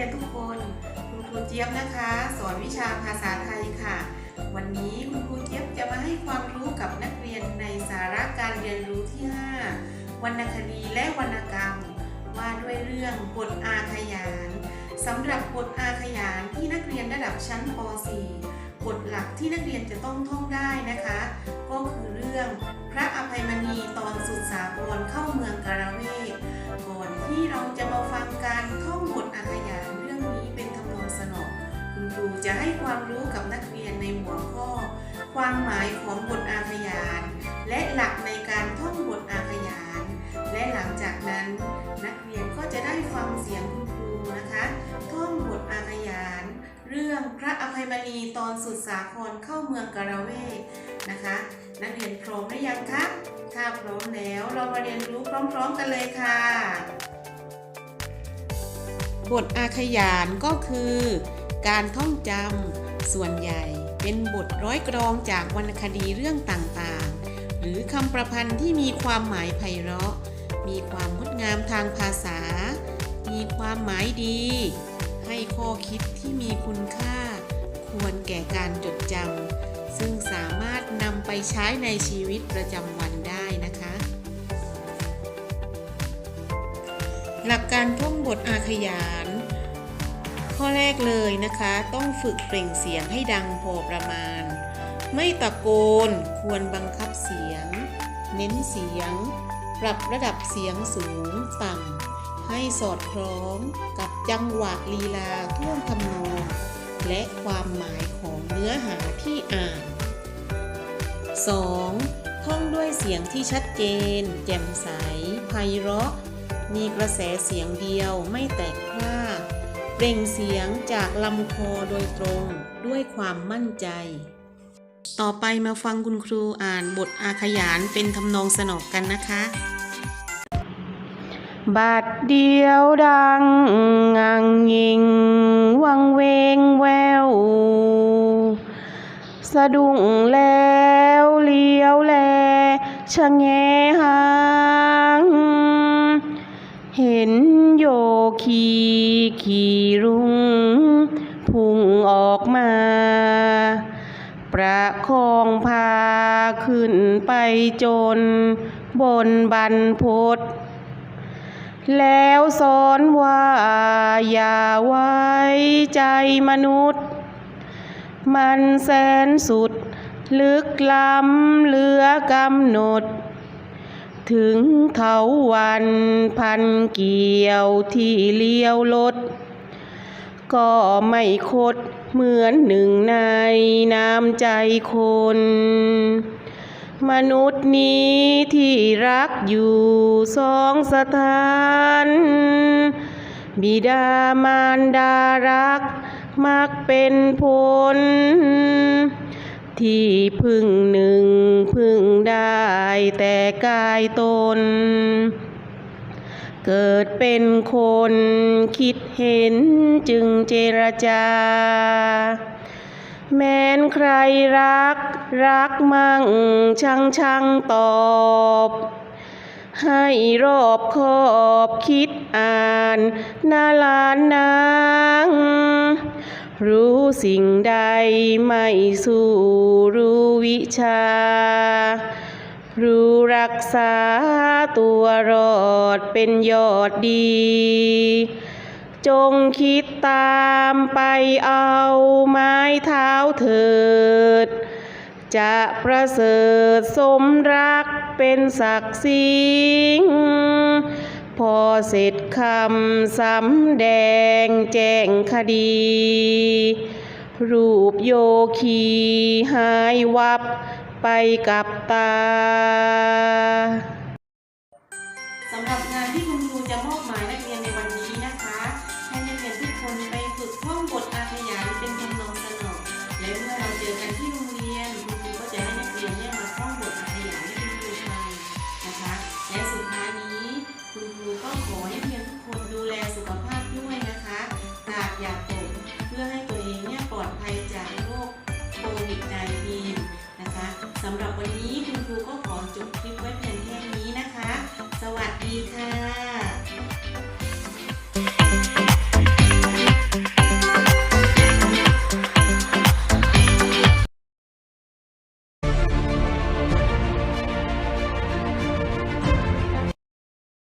รียนทุกคนคุณครูเจี๊ยบนะคะ สอนวิชาภาษาไทยค่ะ วันนี้คุณครูเจี๊ยบจะมาให้ความรู้กับนักเรียนในสาระการเรียนรู้ที่ 5 วรรณคดีและวรรณกรรม ว่าด้วยเรื่องบทอาขยานสำหรับบทอาขยานที่นักเรียนระดับชั้นป .4 บทหลักที่นักเรียนจะต้องท่องได้นะคะ จะให้ความรู้กับนักเรียนในหัวข้อ ความหมายของบทอาขยาน และหลักในการท่องบทอาขยาน และหลังจากนั้น นักเรียนก็จะได้ฟังเสียงคุณครูนะคะท่องบทอาขยาน เรื่องพระอภัยมณีตอนสุดสาครเข้าเมืองกาลเวกนะคะ นักเรียนพร้อมหรือยังคะถ้าพร้อมแล้วเรามาเรียนรู้พร้อม ๆ กันเลยค่ะบทอาขยานก็คือ การท่องจำส่วนใหญ่เป็นบทร้อยกรองจากวรรณคดีเรื่องต่างๆ หรือคำประพันธ์ที่มีความหมายไพเราะ มีความงดงามทางภาษา มีความหมายดี ให้ข้อคิดที่มีคุณค่า ควรแก่การจดจำซึ่งสามารถนำไปใช้ในชีวิตประจำวันได้นะคะ หลักการท่องบทอาขยาน ข้อแรกเลยนะคะ ต้องฝึกเปล่งเสียงให้ดังพอประมาณ ไม่ตะโกนควรบังคับเสียง เน้นเสียง ปรับระดับเสียงสูงต่ำให้สอดคล้องกับจังหวะลีลาท่วงทำนอง และความหมายของเนื้อหาที่อ่าน 2. ท่องด้วยเสียงที่ชัดเจน แจ่มใสไพเราะ มีกระแสเสียงเดียวไม่แตกพร่า เปล่งเสียงจากลำคอโดยตรงด้วยความมั่นใจ ต่อไปมาฟังคุณครูอ่านบทอาขยานเป็นทำนองสนอกกันนะคะ บัดเดียวดังงังยิง วังเวงแวว สะดุ้งแล้วเลี้ยวแลชะแงหา คีขี่รุงพุ่งออกมา ประคองพาขึ้นไปจนบนบันพดแล้วสอนว่าอย่าไว้ใจมนุษย์ มันแสนสุด ลึกล้ำเหลือกำหนด ถึงเถาวันพันเกี่ยวที่เลี้ยวลดก็ไม่คดเหมือนหนึ่งในน้ำใจคน มนุษย์นี้ที่รักอยู่สองสถาน บิดามารดารักมักเป็นผล ที่พึ่งหนึ่งพึ่งได้แต่กายตน เกิดเป็นคนคิดเห็นจึงเจรจา แม้นใครรักรักมั่งชังชังตอบให้รอบคอบคิดอ่านนาลานนาง รู้สิ่งใดไม่สู้รู้วิชา รู้รักษาตัวรอดเป็นยอดดี จงคิดตามไปเอาไม้เท้าเถิด จะประเสริฐสมรักเป็นศักดิ์ศรีพอ เสร็จคำสำแดงแจ้งคดี รูปโยคีหายวับไปกับตาสำหรับงานที่คุณครูจะมอบหมายนักเรียนในวันนี้ สำหรับวันนี้คุณครูก็ขอจบคลิปไว้เพียงแค่นี้นะคะ สวัสดีค่ะ